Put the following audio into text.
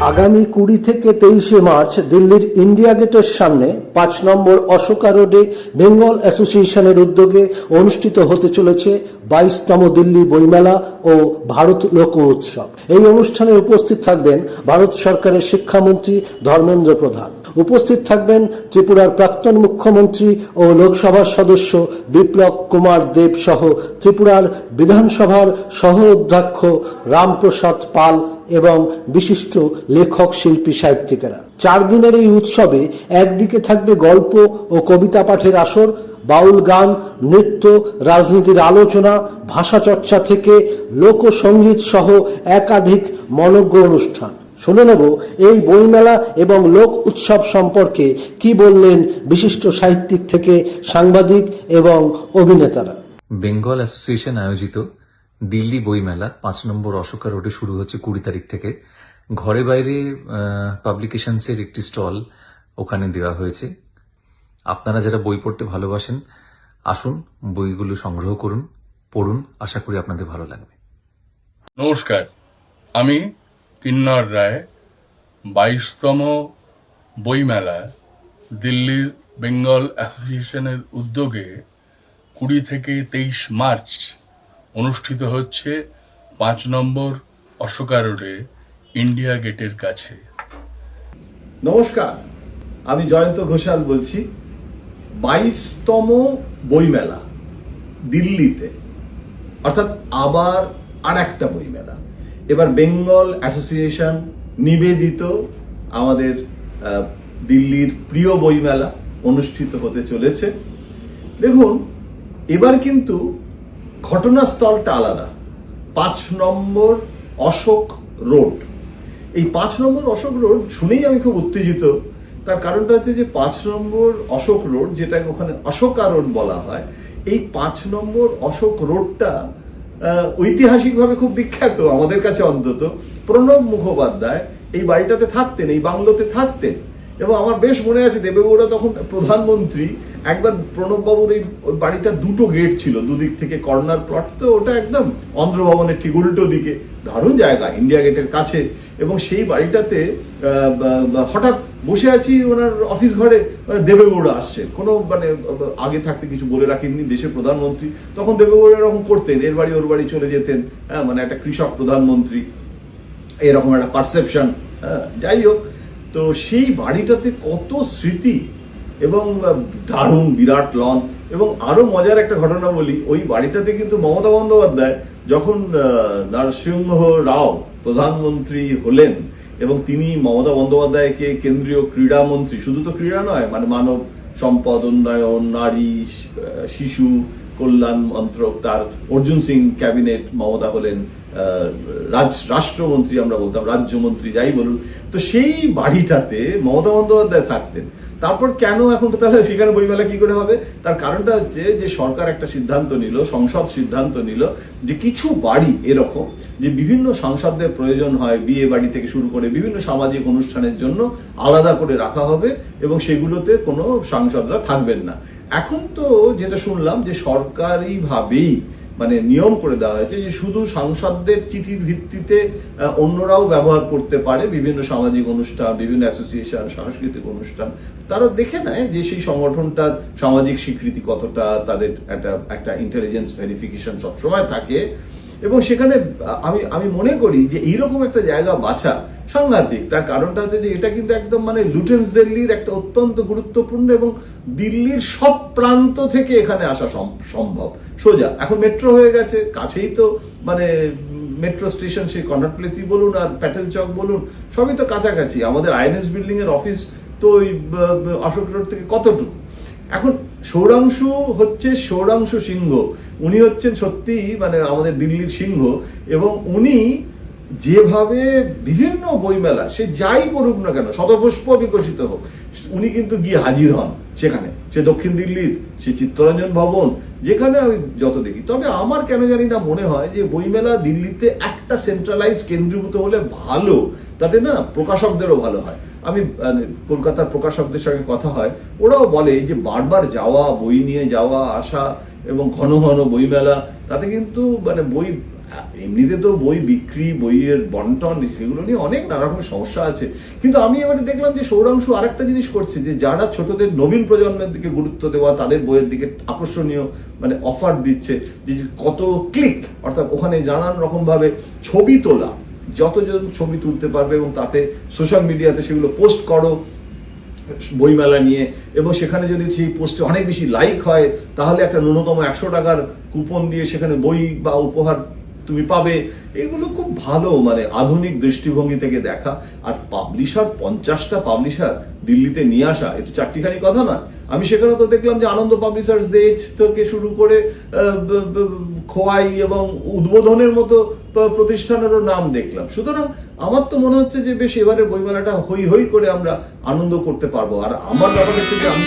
আগামী কুড়ি থেকে তেইশে মার্চ দিল্লির ইন্ডিয়া গেটের সামনে পাঁচ নম্বর অশোকা রোডে বেঙ্গল অ্যাসোসিয়েশনের উদ্যোগে অনুষ্ঠিত হতে চলেছে বাইশতম দিল্লি বইমেলা ও ভারত লোক উৎসব। এই অনুষ্ঠানে উপস্থিত থাকবেন ভারত সরকারের শিক্ষামন্ত্রী ধর্মেন্দ্র প্রধান। উপস্থিত থাকবেন ত্রিপুরার প্রাক্তন মুখ্যমন্ত্রী ও লোকসভার সদস্য বিপ্লব কুমার দেব সহ ত্রিপুরার বিধানসভার সহ অধ্যক্ষ রামপ্রসাদ পাল এবং বিশিষ্ট লেখক, শিল্পী, সাহিত্যিকেরা। চার দিনের এই উৎসবে একদিকে থাকবে গল্প ও কবিতা পাঠের আসর, বাউল গান, নৃত্য, রাজনীতির আলোচনা, ভাষা চর্চা থেকে লোকসঙ্গীত সহ একাধিক মনজ্ঞ অনুষ্ঠান। শুনে নেব এই বইমেলা এবং লোক উৎসব সম্পর্কে কি বললেন বিশিষ্ট সাহিত্যিক থেকে সাংবাদিক এবং অভিনেতারা। বেঙ্গল অ্যাসোসিয়েশন আয়োজিত দিল্লি বইমেলা, পাঁচ নম্বর অশোকা রোডে শুরু হচ্ছে কুড়ি তারিখ থেকে। ঘরে বাইরে পাবলিকেশনসের একটি স্টল ওখানে দেওয়া হয়েছে। আপনারা যারা বই পড়তে ভালোবাসেন, আসুন, বইগুলো সংগ্রহ করুন, পড়ুন, আশা করি আপনাদের ভালো লাগবে। নমস্কার, আমি কিন্নর রায়, বাইশতম বইমেলা দিল্লির বেঙ্গল অ্যাসোসিয়েশনের উদ্যোগে কুড়ি থেকে তেইশ মার্চ অনুষ্ঠিত হচ্ছে পাঁচ নম্বর অশোকা রোডে ইন্ডিয়া গেটের কাছে। নমস্কার, আমি জয়ন্ত ঘোষাল বলছি। বাইশতম বইমেলা দিল্লিতে। অর্থাৎ আবার আর একটা বইমেলা। এবার বেঙ্গল অ্যাসোসিয়েশন নিবেদিত আমাদের দিল্লির প্রিয় বইমেলা অনুষ্ঠিত হতে চলেছে। দেখুন, এবার কিন্তু ঘটনাস্থলটা আলাদা। পাঁচ নম্বর অশোক রোড। এই পাঁচ নম্বর অশোক রোড শুনেই আমি খুব উত্তেজিত। তার কারণটা হচ্ছে যে পাঁচ নম্বর অশোক রোড যেটা ওখানে অশোকা রোড বলা হয়, এই পাঁচ নম্বর অশোক রোডটা ঐতিহাসিকভাবে খুব বিখ্যাত আমাদের কাছে অন্তত। প্রণব মুখোপাধ্যায় এই বাড়িটাতে থাকতেন, এই বাংলোতে থাকতেন। এবং আমার বেশ মনে আছে, দেবেগৌড়া তখন প্রধানমন্ত্রী একবার প্রণববাবুর এই বাড়িটা দুটো গেট ছিল, দুদিক থেকে কর্নার প্লট তো ওটা একদম অন্ধ্রভবনের ঠিক উল্টো দিকে। দারুণ জায়গা ইন্ডিয়া গেটের কাছে। এবং সেই বাড়িটাতে হঠাৎ বসে আছি ওনার অফিস ঘরে দেবেগৌড়া আসছে। কোনো মানে আগে থাকতে কিছু বলে রাখেননি, দেশের প্রধানমন্ত্রী। তখন দেবেগৌড়া এরকম করতেন, এর বাড়ি ওর বাড়ি চলে যেতেন। হ্যাঁ মানে একটা কৃষক প্রধানমন্ত্রী। এরকম একটা পারসেপশন হ্যাঁ যাই হোক। তো সেই বাড়িটাতে কত স্মৃতি এবং দারুণ বিরাট লন এবং আরও মজার একটা ঘটনা বলি, ওই বাড়িটাতে কিন্তু মমতা বন্দ্যোপাধ্যায় যখন নরসিংহ রাও প্রধানমন্ত্রী হলেন এবং তিনি মমতা বন্দ্যোপাধ্যায়কে কেন্দ্রীয় ক্রীড়া মন্ত্রী, শুধু তো ক্রীড়া নয় মানে মানব সম্পদ, উন্নয়ন, নারী শিশু কল্যাণ মন্ত্রক, তার অর্জুন সিং ক্যাবিনেট মমতা হলেন রাজ, রাষ্ট্রমন্ত্রী আমরা বলতাম, রাজ্যমন্ত্রী, যাই বলুন। তো সেই বাড়িটাতে মমতা বন্দ্যোপাধ্যায় থাকতেন। তারপর কেন এখন তো তাহলে সেখানে বইমেলা কি করে হবে? তার কারণটা হচ্ছে যে সরকার একটা সিদ্ধান্ত নিল, সংসদ সিদ্ধান্ত নিল, যে কিছু বাড়ি এরকম, যে বিভিন্ন সাংসদদের প্রয়োজন হয় বিয়ে বাড়ি থেকে শুরু করে বিভিন্ন সামাজিক অনুষ্ঠানের জন্য আলাদা করে রাখা হবে এবং সেগুলোতে কোনো সাংসদরা থাকবেন না। এখন তো যেটা শুনলাম যে সরকারিভাবেই মানে নিয়ম করে দেওয়া হয়েছে যে শুধু সাংসদদের চিঠির ভিত্তিতে অন্যরাও ব্যবহার করতে পারে বিভিন্ন সামাজিক অনুষ্ঠান, বিভিন্ন অ্যাসোসিয়েশন, সাংস্কৃতিক অনুষ্ঠান। তারা দেখে নেয় যে সেই সংগঠনটার সামাজিক স্বীকৃতি কতটা, তাদের একটা একটা ইন্টেলিজেন্স ভেরিফিকেশন সবসময় থাকে। এবং সেখানে আমি আমি মনে করি যে এইরকম একটা জায়গা বাছা সাংঘাতিক। তার কারণটা হচ্ছে যে এটা কিন্তু একদম মানে লুটেন্স দিল্লির একটা অত্যন্ত গুরুত্বপূর্ণ এবং দিল্লির সব প্রান্ত থেকে এখানে আসা সম- সম্ভব। সোজা, এখন মেট্রো হয়ে গেছে, কাছেই তো মানে মেট্রো স্টেশন সেই কর্নার প্লেসই বলুন আর প্যাটেল চক বলুন, সবই তো কাছাকাছি। আমাদের আইএনএস বিল্ডিং এর অফিস তো ওই অশোক রোড থেকে কতটুকু? এখন সৌরাংশু হচ্ছে সৌরাংশু সিংহ। উনি হচ্ছেন সত্যি মানে আমাদের দিল্লির সিংহ এবং উনি যেভাবে বিভিন্ন বইমেলা সে যাই করুক না কেন শতপুষ্প বিকশিত হোক উনি কিন্তু গিয়ে হাজির হন সেখানে। সে দক্ষিণ দিল্লির সে চিত্তরঞ্জন ভবন যেখানে আমি যত দেখি। তবে আমার কেন জানি না মনে হয় যে বইমেলা দিল্লিতে একটা সেন্ট্রালাইজ কেন্দ্রীভূত হলে ভালো তাতে না প্রকাশকদেরও ভালো হয়। আমি মানে, কলকাতার প্রকাশকদের সঙ্গে কথা হয় ওরাও বলে যে বারবার যাওয়া বই নিয়ে যাওয়া আসা এবং ঘন ঘন বইমেলা তাতে কিন্তু মানে বই এমনিতে তো বই বিক্রি, বইয়ের বন্টন সেগুলো নিয়ে অনেক নানা রকমের সমস্যা আছে। কিন্তু আমি এবারে দেখলাম যে সৌরাংশু আরেকটা জিনিস করছে, যে যারা ছোটদের নবীন প্রজন্মের দিকে গুরুত্ব দেওয়া, তাদের বইয়ের দিকে আকর্ষণীয় মানে অফার দিচ্ছে, যে কত ক্লিক অর্থাৎ ওখানে নানান রকম ভাবে ছবি তোলা, যতজন ছবি তুলতে পারবে এবং তাতে সোশ্যাল মিডিয়াতে সেগুলো পোস্ট করো, বইমেলা নিয়ে, এবং সেখানে যদি সেই পোস্টে অনেক বেশি লাইক হয়, তাহলে একটা ন্যূনতম একশো টাকার কুপন দিয়ে সেখানে বই বা উপহার তুমি পাবে। এগুলো খুব ভালো মানে আধুনিক দৃষ্টিভঙ্গি থেকে দেখা। আর পাবলিশার পঞ্চাশটা পাবলিশার দিল্লিতে নিয়ে আসা এটা চারটিখানি কথা না আমি সেখানে তো দেখলাম যে আনন্দ পাবলিশার্স দেজ থেকে শুরু করে খোয়াই এবং উদ্বোধনের মতো প্রতিষ্ঠানেরও নাম দেখলাম। সুতরাং আমার তো মনে হচ্ছে যে বেশ এবারে বইমেলাটা হই হই করে আমরা আনন্দ করতে পারব। আর আমার ব্যাপার যে আমি